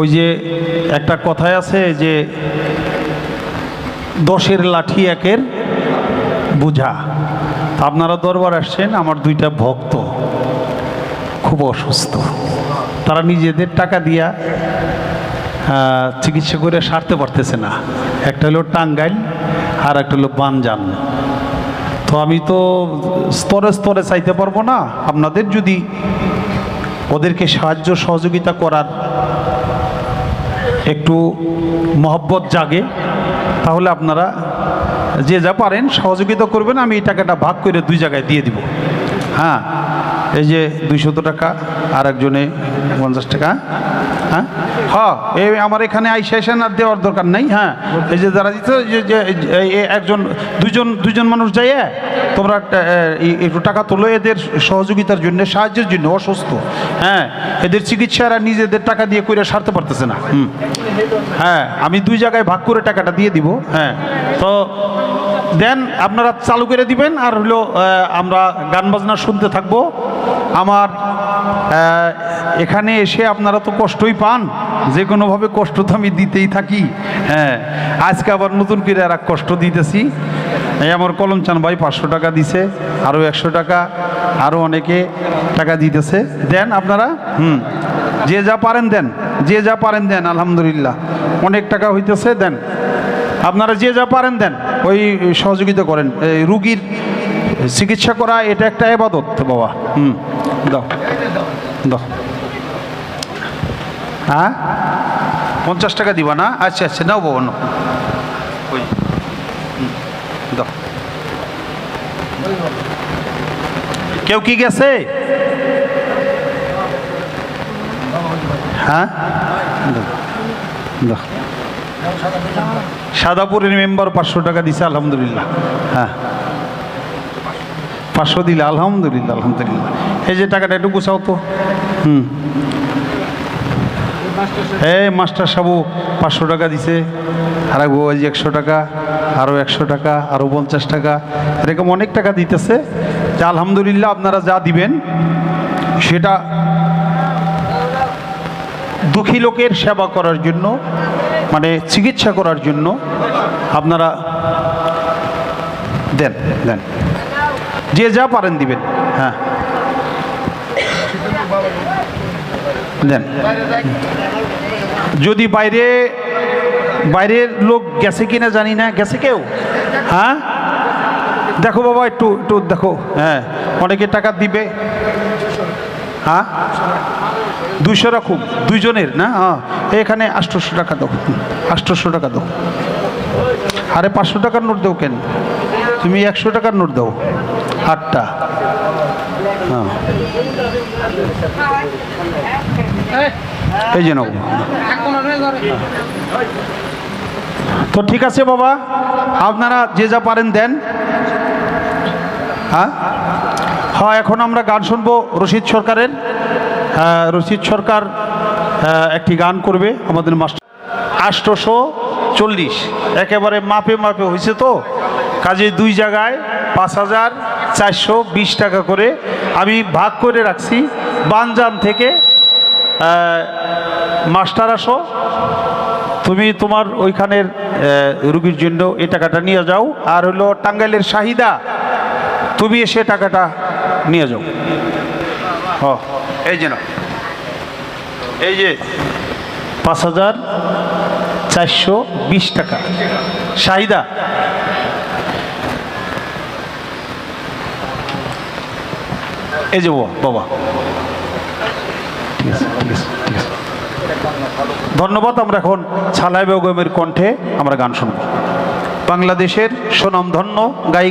ওই যে একটা কথায় আছে যে দশের লাঠি একের বুঝা। আপনারা দরবার আসছেন, আমার দুইটা ভক্ত খুব অসুস্থ। তারা নিজেদের টাকা দিয়া চিকিৎসা করে সারতে পারতেছে না। একটা হলো টাঙ্গাইল, আর একটা হলো বানজান। তো আমি তো স্তরে স্তরে চাইতে পারব না। আপনাদের যদি ওদেরকে সাহায্য সহযোগিতা করার একটু মহব্বত জাগে, তাহলে আপনারা যে যা পারেন সহযোগিতা করবেন, আমি এই টাকাটা ভাগ করে দুই জায়গায় দিয়ে দিব। হ্যাঁ এই যে দুইশত টাকা আর একজনে পঞ্চাশ টাকা। হ্যাঁ? হ্যাঁ এই আমার এখানে আইসা এসে আর দেওয়ার দরকার নাই হ্যাঁ? এই যে যারা এই একজন দুজন দুজন মানুষ যাই তোমরা একটু টাকা তোলো, এদের সহযোগিতার জন্য, সাহায্যের জন্য, অসুস্থ হ্যাঁ? এদের চিকিৎসারা নিজেদের টাকা দিয়ে করে সারতে পারতেছে না, হুম? হ্যাঁ আমি দুই জায়গায় ভাগ করে টাকাটা দিয়ে দিব হ্যাঁ? তো, দেন আপনারা চালু করে দিবেন, আর হলো আমরা গান বাজনা শুনতে থাকব। আমার এখানে এসে আপনারা তো কষ্টই পান। যে কোনোভাবে কষ্ট তো আমি দিতেই থাকি। হ্যাঁ আজকে আবার নতুন করে আর কষ্ট দিতেছি। এই আমার কলম চান ভাই পাঁচশো টাকা দিছে, আরও একশো টাকা, আরও অনেকে টাকা দিতেছে। দেন আপনারা, হুম, যে যা পারেন দেন, যে যা পারেন দেন, আলহামদুলিল্লাহ। অনেক টাকা হইতেছে, দেন। আপনারা যে যা পারেন দেন, ওই সহযোগিতা করেন। রুগীর চিকিৎসা করা এটা একটা এবাদত বাবা। হুম দাও। দাও। হ্যাঁ? পঞ্চাশ টাকা দিবা না? আচ্ছা আচ্ছা নাও বাবা নাও। ওই। দাও। কেউ কি গেছে? হ্যাঁ? সাদাপুরের মেম্বার পাঁচশো টাকা দিছে আলহামদুলিল্লাহ। হ্যাঁ। পাঁচশো দিলে, আলহামদুলিল্লাহ আলহামদুলিল্লাহ। এই যে টাকাটা একটু গুছাও তো। হুম। এই মাস্টার সাবু পাঁচশো টাকা দিছে, আর এক বাবাজি একশো টাকা আরও একশো টাকা আরও পঞ্চাশ টাকা, এরকম অনেক টাকা দিতেছে। যে আলহামদুলিল্লাহ আপনারা যা দিবেন, সেটা দুঃখী লোকের সেবা করার জন্য মানে চিকিৎসা করার জন্য আপনারা দেন দেন। যে যা পারেন দিবেন। হ্যাঁ। যদি বাইরে, বাইরের লোক গেছে কিনা জানি না। গেছে কেউ? হ্যাঁ? দেখো বাবা, একটু একটু দেখো। হ্যাঁ অনেকে টাকা দিবে। হ্যাঁ? দুইশো রাখুন দুইজনের, না? হ্যাঁ। এখানে আষ্টশো টাকা দাও। আষ্টশো টাকা দাও। আরে পাঁচশো টাকার নোট দাও কেন? তুমি একশো টাকার নোট দাও। আটটা হ্যাঁ। এই যে তো ঠিক আছে বাবা আপনারা যে যা পারেন দেন। হ্যাঁ? হ্যাঁ এখন আমরা গান শুনব রশিদ সরকারের। হ্যাঁ, রশিদ সরকার হ্যাঁ, একটি গান করবে আমাদের মাস্টার। আষ্টশো চল্লিশ। একেবারে মাপে মাপে হয়েছে তো? কাজে দুই জায়গায় পাঁচ হাজার চারশো বিশ টাকা করে আমি ভাগ করে রাখছি বানজান থেকে মাস্টার আসো, তুমি তোমার ওইখানের রুগীর জন্য এ টাকাটা নিয়ে যাও। আর হলো টাঙ্গাইলের শাহিদা, তুমি এসে টাকাটা নিয়ে যাও। হ, এই যে নাও। এই যে পাঁচ হাজার চারশো বিশ টাকা। শাহিদা এই যে বাবা, ঠিক আছে ঠিক আছে ধন্যবাদ আমরা এখন ছালাই বেগমের কণ্ঠে আমরা গান শুনব। বাংলাদেশের সুনামধন্য গায়িকা